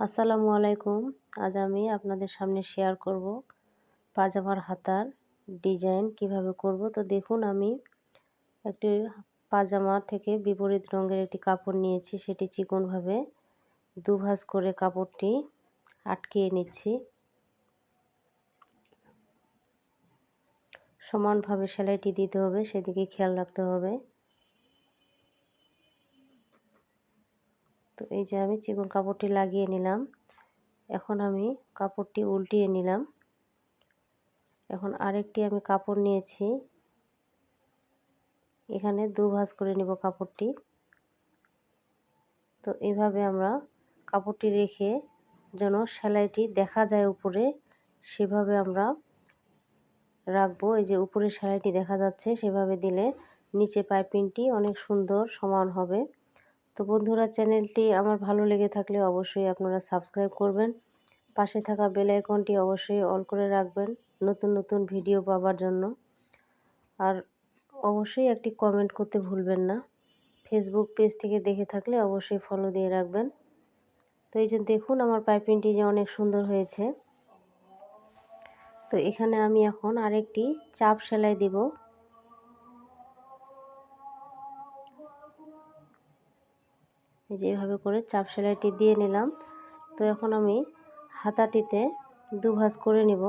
আসসালামু আলাইকুম। আজ আমি আপনাদের সামনে শেয়ার করব পাজামার হাতার ডিজাইন কীভাবে করব। তো দেখুন, আমি একটি পাজামা থেকে বিপরীত রঙের একটি কাপড় নিয়েছি। সেটি চিকনভাবে দুভাজ করে কাপড়টি আটকিয়ে নিচ্ছি। সমানভাবে সেলাইটি দিতে হবে, সেদিকে খেয়াল রাখতে হবে। তো এই যে আমি চিকন কাপড়টি লাগিয়ে নিলাম। এখন আমি কাপড়টি উল্টিয়ে নিলাম। এখন আরেকটি আমি কাপড় নিয়েছি। এখানে দু ভাঁজ করে নিব কাপড়টি। তো এইভাবে আমরা কাপড়টি রেখে যেন সেলাইটি দেখা যায় উপরে, সেভাবে আমরা রাখব। এই যে উপরে সেলাইটি দেখা যাচ্ছে, সেভাবে দিলে নিচে পাইপিংটি অনেক সুন্দর সমান হবে। তো বন্ধুরা চ্যানেলটি আমার ভালো লেগে থাকলে অবশ্যই আপনারা সাবস্ক্রাইব করবেন। পাশে থাকা বেল আইকনটি অবশ্যই অল করে রাখবেন নতুন নতুন ভিডিও পাওয়ার জন্য। আর অবশ্যই একটি কমেন্ট করতে ভুলবেন না। ফেসবুক পেজ থেকে দেখে থাকলে অবশ্যই ফলো দিয়ে রাখবেন। তো এই যে দেখুন আমার পাইপিংটি যে অনেক সুন্দর হয়েছে। তো এখানে আমি এখন আরেকটি চাপ সেলাই দিব। যেভাবে করে চাপ সেলাইটি দিয়ে নিলাম। তো এখন আমি হাতাটিতে দুভাজ করে নিব।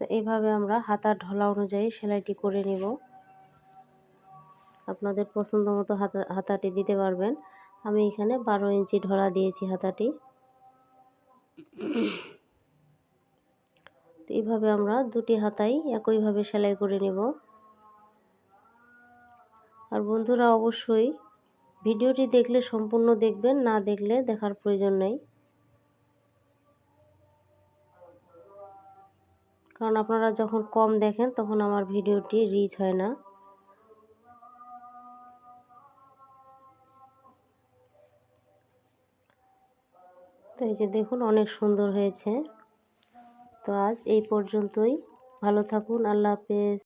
তো এইভাবে আমরা হাতার ঢলা অনুযায়ী সেলাইটি করে নিব। আপনাদের পছন্দ মতো হাতা, হাতাটি দিতে পারবেন। আমি এখানে বারো ইঞ্চি ঢলা দিয়েছি হাতাটি। তো এইভাবে আমরা দুটি হাতাই একইভাবে সেলাই করে নিব। আর বন্ধুরা অবশ্যই ভিডিওটি দেখলে সম্পূর্ণ দেখবেন, না দেখলে দেখার প্রয়োজন নেই। কারণ আপনারা যখন কম দেখেন তখন আমার ভিডিওটি রিচ হয় না। তো এই যে দেখুন অনেক সুন্দর হয়েছে। তো আজ এই পর্যন্তই। ভালো থাকুন, আল্লাহ হাফেজ।